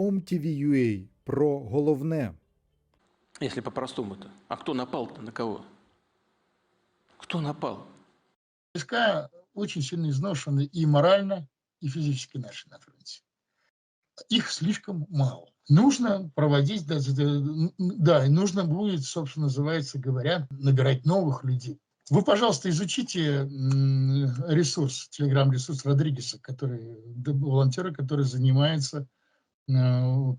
OMTV.ua про головне. Если по-простому-то. А кто напал-то на кого? Кто напал? войска очень сильно изношены и морально, и физически наши на фронте. Их слишком мало. Нужно проводить, да, да, и нужно будет, собственно, называется говоря, набирать новых людей. Вы, пожалуйста, изучите ресурс, телеграм-ресурс Родригеса, который, волонтера, который занимается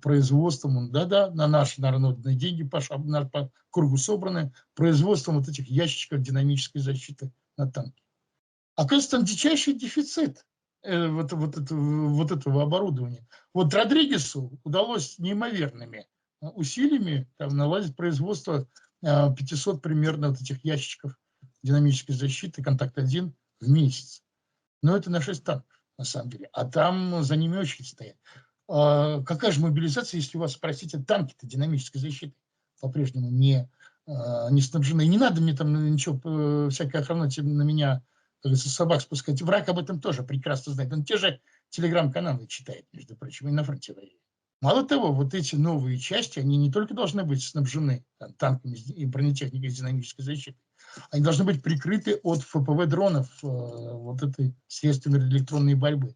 производством, да-да, на наши народные деньги по, шаб- по кругу собраны, производством вот этих ящичков динамической защиты на танки. Оказывается, там дичайший дефицит э, вот, вот, это- вот этого оборудования. Вот Родригесу удалось неимоверными э, усилиями там, наладить производство э, 500 примерно вот этих ящичков динамической защиты «Контакт-1» в месяц. Но это на 6 танков, на самом деле. А там за ними очередь стоят. А какая же мобилизация, если у вас, простите, танки-то динамической защиты по-прежнему не, а, не снабжены? Не надо мне там ничего, э, всякой охраны на меня как говорится, собак спускать. Враг об этом тоже прекрасно знает. Он те же телеграм-каналы читает, между прочим, и на фронте воюет. Мало того, вот эти новые части, они не только должны быть снабжены там, танками и бронетехникой с динамической защитой, они должны быть прикрыты от ФПВ дронов, э, вот этой средственной электронной борьбы.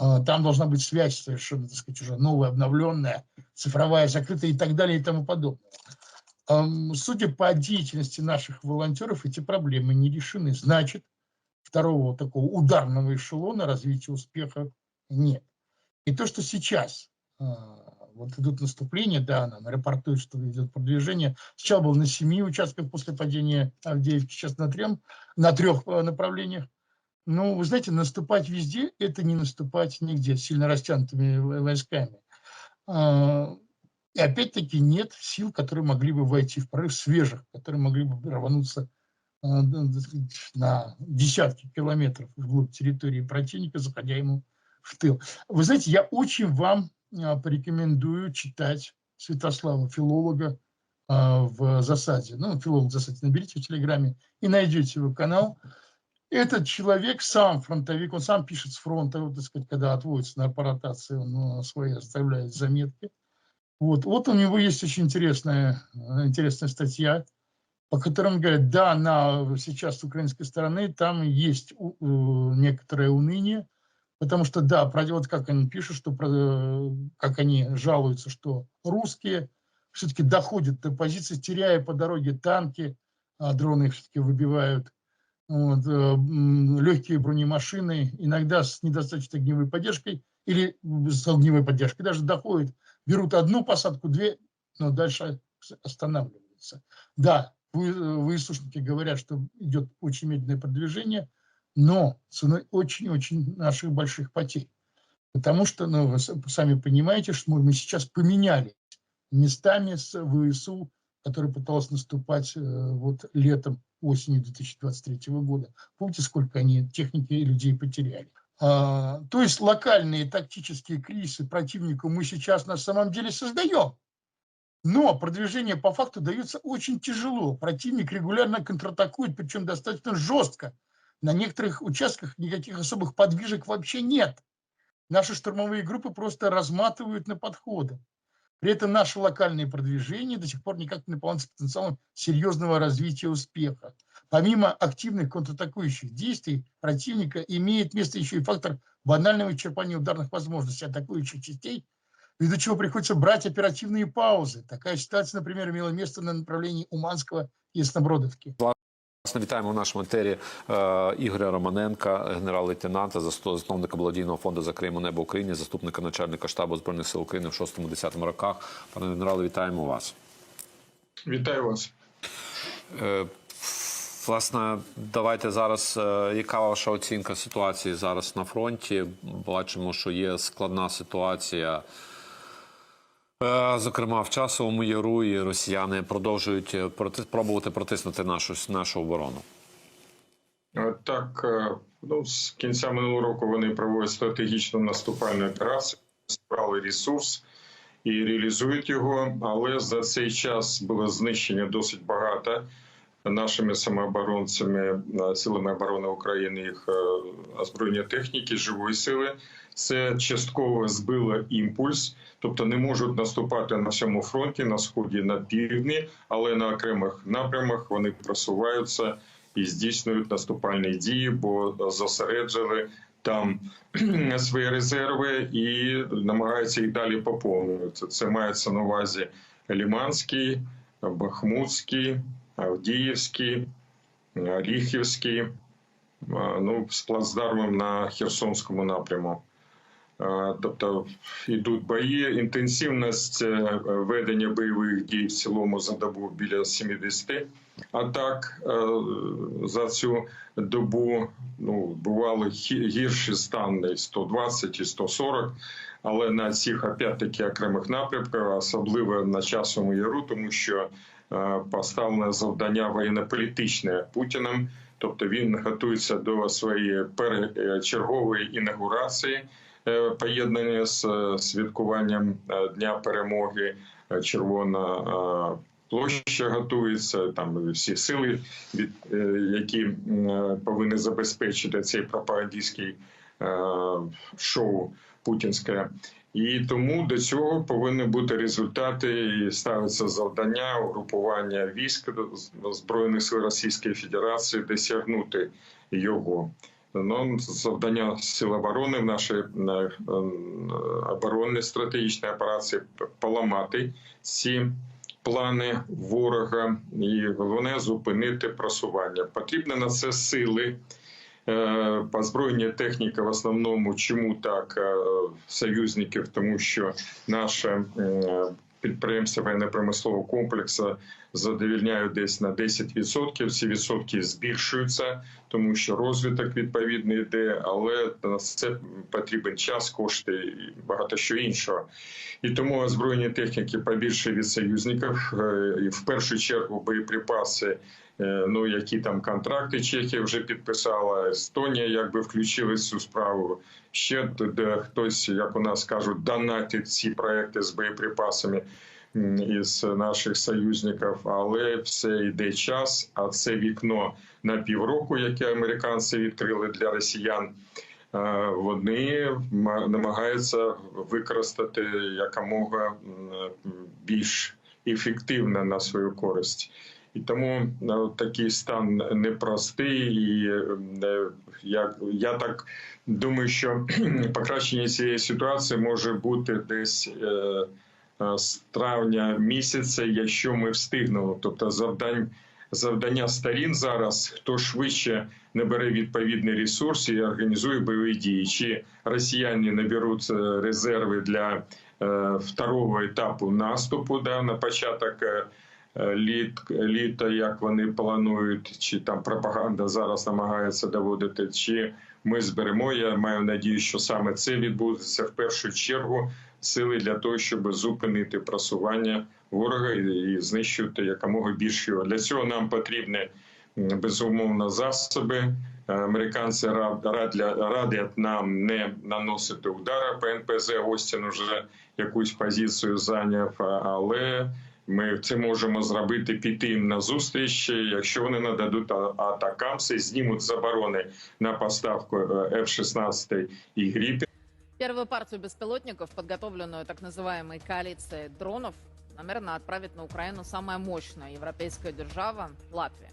А, Там должна быть связь совершенно, так сказать, уже новая, обновленная, цифровая, закрытая и так далее и тому подобное. Судя по деятельности наших волонтеров, эти проблемы не решены. Значит, второго такого ударного эшелона развития успеха нет. И то, что сейчас а, вот идут наступления, да, нам рапортуют, что идет продвижение. Сначала был на семи участках после падения Авдеевки, сейчас на, трем, на трех а, направлениях. Ну, вы знаете, наступать везде – это не наступать нигде сильно растянутыми войсками. А, И опять-таки нет сил, которые могли бы войти в прорыв свежих, которые могли бы рвануться сказать, на десятки километров вглубь территории противника, заходя ему в тыл. Вы знаете, я очень вам а, порекомендую читать Святослава, филолога а, в засаде. Ну, филолог в засаде наберите в Телеграме и найдете его канал. Этот человек сам фронтовик, он сам пишет с фронта, вот, так сказать, когда отводится на аппаратацию, он а, свои оставляет заметки. Вот, вот у него есть очень интересная, интересная статья, по которым говорят, да, на, сейчас с украинской стороны там есть у- э, некоторое уныние, потому что, да, вот как они пишут, что, как они жалуются, что русские все-таки доходят до позиции, теряя по дороге танки, а дроны их все-таки выбивают, вот, э, легкие бронемашины, иногда с недостаточной огневой поддержкой или с огневой поддержкой даже доходят, берут одну посадку, две, но дальше останавливаются. Да, вы, военнослужащики говорят, что идет очень медленное продвижение, но ценой очень-очень наших больших потерь. Потому что, ну, вы сами понимаете, что мы сейчас поменяли местами с ВСУ, который пытался наступать э, вот летом, осенью 2023 года. Помните, сколько они техники и людей потеряли? А, то есть локальные тактические кризисы противнику мы сейчас на самом деле создаем. Но продвижение по факту дается очень тяжело. Противник регулярно контратакует, причем достаточно жестко. На некоторых участках никаких особых подвижек вообще нет. Наши штурмовые группы просто разматывают на подходы. При этом наши локальные продвижения до сих пор никак не наполняются потенциалом серьезного развития успеха. Помимо активных контратакующих действий противника имеет место еще и фактор банального исчерпания ударных возможностей атакующих частей, ввиду чего приходится брать оперативные паузы. Такая ситуация, например, имела место на направлении Уманского и Яснобродовки. Вітаємо в нашому етері е, Ігоря Романенка, генерал-лейтенанта, засновника благодійного фонду «Закриємо небо Україні, заступника начальника штабу збройних сил України в 6-10 роках. Пане генерале, вітаємо вас. Вітаю вас. Е, Власне, давайте зараз. е, Яка ваша оцінка ситуації зараз на фронті? Бачимо, що є складна ситуація. Е, Зокрема, в часовому яру і росіяни продовжують е, проти- пробувати протиснути нашу нашу оборону. Е, Так, ну, з кінця минулого року вони проводять стратегічну наступальну операцію, збрали ресурс і реалізують його. Але за цей час було знищення досить багато нашими самооборонцями, е, силами оборони України, їх е, озброєння техніки, живої сили. Це частково збило імпульс, тобто не можуть наступати на всьому фронті, на сході, на півдні, але на окремих напрямах вони просуваються і здійснюють наступальні дії, бо зосереджили там свої резерви і намагаються їх далі поповнювати. Це мається на увазі Ліманський, Бахмутський, Авдіївський, Ріхівський, ну, з плацдармом на Херсонському напряму. Е, Тобто йдуть бої. Інтенсивність е, ведення бойових дій в цілому за добу біля 70 атак е, за цю добу. Ну, бували гірші стани 120 і 140, але на цих опять-таки окремих напрямках, особливо на часовому яру, тому що е, поставлене завдання воєнно-політичне Путіним. Тобто він готується до своєї перечергової інаугурації, е, поєднання з е, святкуванням е, Дня перемоги. Е, Червона е, площа готується. Там всі сили, е, які е, повинні забезпечити цей пропагандистський е, шоу путінське. І тому до цього повинні бути результати і ставиться завдання угрупування військ збройних сил Російської Федерації досягнути його. Ну, завдання сил оборони в нашій е, оборонній стратегічній операції поламати ці плани ворога, і головне зупинити просування. Потрібно на це сили. Е, Озброєння техніка в основному чому так е, союзників, тому що наше е, підприємства воєнно-промислового комплексу задовільняють десь на 10%. Ці відсотки збільшуються, тому що розвиток відповідно йде, але на це потрібен час, кошти і багато що іншого. І тому озброєння техніки побільше від союзників, і в першу чергу боєприпаси. Е, Ну, які там контракти Чехія вже підписала, Естонія якби включили цю справу. Ще де хтось, як у нас кажуть, донатить ці проекти з боєприпасами із наших союзників, але все йде час. А це вікно на півроку, яке американці відкрили для росіян. е, Вони намагаються використати якомога більш ефективно на свою користь. І тому е, такий стан непростий, і е, я, я так думаю, що покращення цієї ситуації може бути десь е, е, з травня місяця, якщо ми встигнемо. Тобто завдань, завдання сторін зараз, хто швидше набере відповідний ресурс і організує бойові дії. Чи росіяни наберуть резерви для е, второго етапу наступу да, на початок. Е, літ, літа, як вони планують, чи там пропаганда зараз намагається доводити, чи ми зберемо. Я маю надію, що саме це відбудеться в першу чергу сили для того, щоб зупинити просування ворога і, знищувати якомога більше його. Для цього нам потрібні безумовно засоби. Е, Американці рад- радять нам не наносити удари по НПЗ. Остін вже якусь позицію зайняв, але ми це можемо зробити, піти їм на зустріч, якщо вони нададуть атакамси, знімуть заборони на поставку е, F-16 і гріпі. Первую партию беспилотников, подготовленную так называемой коалицией дронов, намерена отправить на Украину самая мощная европейская держава – Латвия.